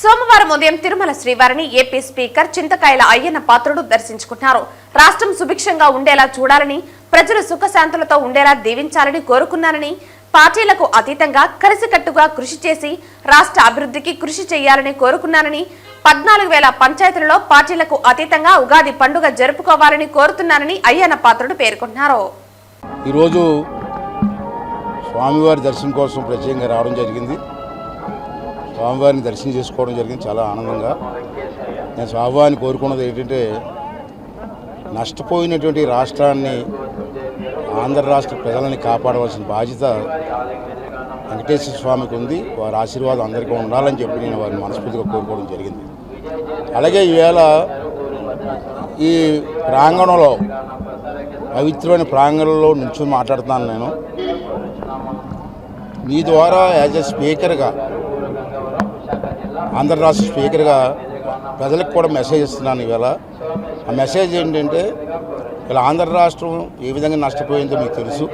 సోమవారం ఉదయం తిరుమల శ్రీవారిని ఏపీ స్పీకర్ చింతకాయల అయ్యన్న పాత్రుడు దర్శించుకున్నారు రాష్ట్రం సుభిక్షంగా ఉండేలా చూడాలని ప్రజలు సుఖశాంతులతో ఉండేలా దీవించాలని కోరుకున్నానని పార్టీలకు అతీతంగా కలిసికట్టుగా కృషి చేసి రాష్ట్ర అభివృద్ధికి కృషి చేయాలని కోరుకున్నానని పద్నాలుగు వేల పంచాయతీలలో పార్టీలకు అతీతంగా ఉగాది పండుగ జరుపుకోవాలని కోరుతున్నానని అయ్యన్న పాత్రుడు పేర్కొన్నారు. ఈరోజు స్వామివారి దర్శనం కోసం ప్రత్యేకంగా రావడం జరిగింది. స్వామివారిని దర్శనం చేసుకోవడం జరిగింది చాలా ఆనందంగా. నేను స్వామివారిని కోరుకున్నది ఏంటంటే నష్టపోయినటువంటి రాష్ట్రాన్ని ఆంధ్ర రాష్ట్ర ప్రజలని కాపాడవలసిన బాధ్యత వెంకటేశ్వర స్వామికి ఉంది. వారి ఆశీర్వాదం అందరికీ ఉండాలని చెప్పి నేను వారిని మనస్ఫూర్తిగా కోరుకోవడం జరిగింది. అలాగే ఈవేళ ఈ ప్రాంగణంలో పవిత్రమైన ప్రాంగణంలో నుంచి మాట్లాడుతున్నాను నేను. మీ ద్వారా యాజ్ ఎ స్పీకర్గా ఆంధ్ర రాష్ట్ర స్పీకర్గా ప్రజలకు కూడా మెసేజ్ ఇస్తున్నాను ఇవాళ. ఆ మెసేజ్ ఏంటంటే ఇలా ఆంధ్ర రాష్ట్రం ఏ విధంగా నష్టపోయిందో మీకు తెలుసు.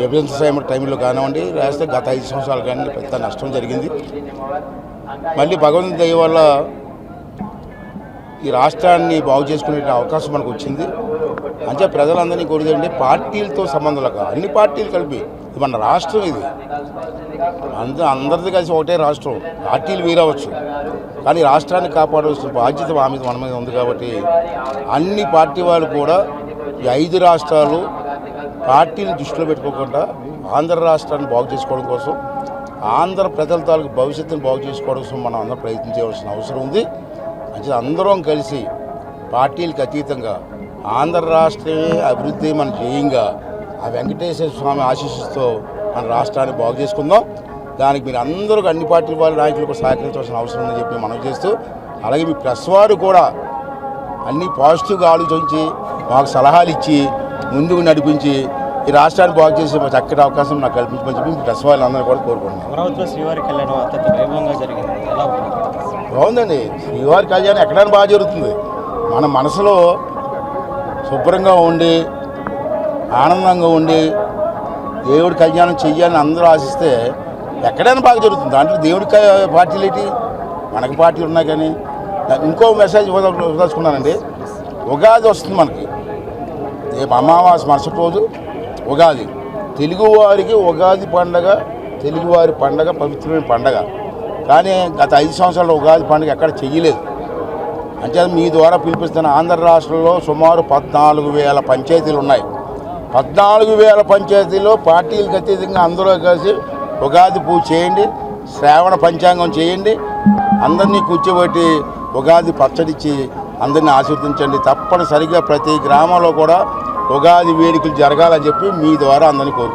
విభజన సమయం టైంలో కానివ్వండి రాస్తే గత ఐదు సంవత్సరాలు కానీ పెద్ద నష్టం జరిగింది. మళ్ళీ భగవంతుని దయ వల్ల ఈ రాష్ట్రాన్ని బాగు చేసుకునే అవకాశం మనకు వచ్చింది. అంటే ప్రజలందరినీ కోరేదంటే పార్టీలతో సంబంధం లేక అన్ని పార్టీలు కలిపి మన రాష్ట్రం ఇది. అంత అందరిది కలిసి ఒకటే రాష్ట్రం. పార్టీలు వీరవచ్చు కానీ రాష్ట్రాన్ని కాపాడవలసిన బాధ్యత మా మీద మన మీద ఉంది కాబట్టి అన్ని పార్టీ వాళ్ళు కూడా ఈ ఐదు రాష్ట్రాలు పార్టీని దృష్టిలో పెట్టుకోకుండా ఆంధ్ర రాష్ట్రాన్ని బాగు చేసుకోవడం కోసం ఆంధ్ర ప్రజల తాలూకు భవిష్యత్తును బాగు చేసుకోవడం కోసం మనం అందరం ప్రయత్నించవలసిన అవసరం ఉంది. అంటే అందరం కలిసి పార్టీలకు అతీతంగా ఆంధ్ర రాష్ట్రమే అభివృద్ధి మన ధ్యేయంగా. ఆ వెంకటేశ్వర స్వామి ఆశీస్సుతో మన రాష్ట్రాన్ని బాగు చేసుకుందాం. దానికి మీరు అందరూ అన్ని పార్టీల వాళ్ళ నాయకులు కూడా సహకరించవలసిన అవసరం ఉందని చెప్పి మనం చేస్తూ అలాగే మీ ప్రెస్ వారు కూడా అన్ని పాజిటివ్గా ఆలోచించి మాకు సలహాలు ఇచ్చి ముందుకు నడిపించి ఈ రాష్ట్రాన్ని బాగు చేసే చక్కటి అవకాశం నాకు కల్పించమని చెప్పి మీ ప్రెస్ వాళ్ళందరూ కూడా కోరుకుంటున్నాను శ్రీవారి కళ్యాణం అత్యంత వైభవంగా జరిగింది. బాగుందండి. శ్రీవారి కళ్యాణం ఎక్కడైనా బాగా జరుగుతుంది. మన మనసులో శుభ్రంగా ఉండి ఆనందంగా ఉండి దేవుడి కళ్యాణం చెయ్యాలని అందరూ ఆశిస్తే ఎక్కడైనా బాగా జరుగుతుంది. దాంట్లో దేవుడి పార్టీలు ఏంటి? మనకి పార్టీలు ఉన్నాయి కానీ ఇంకో మెసేజ్ వదలుచుకున్నానండి ఉగాది వస్తుంది మనకి. రేపు అమావాస్య మరుసటి రోజు ఉగాది. తెలుగువారికి ఉగాది పండగ తెలుగువారి పండగ పవిత్రమైన పండగ. కానీ గత ఐదు సంవత్సరాల ఉగాది పండుగ ఎక్కడ చెయ్యలేదు. అంటే మీ ద్వారా పిలిపిస్తున్న ఆంధ్ర రాష్ట్రంలో సుమారు పద్నాలుగు వేల పంచాయతీలు ఉన్నాయి. పద్నాలుగు వేల పంచాయతీలో పార్టీలకు అతీతంగా అందరూ కలిసి ఉగాది పూజ చేయండి శ్రావణ పంచాంగం చేయండి అందరినీ కూర్చోబెట్టి ఉగాది పచ్చడిచ్చి అందరినీ ఆశీర్వదించండి. తప్పనిసరిగా ప్రతి గ్రామంలో కూడా ఉగాది వేడుకలు జరగాలని చెప్పి మీ ద్వారా అందరినీ కోరుకుంటున్నాను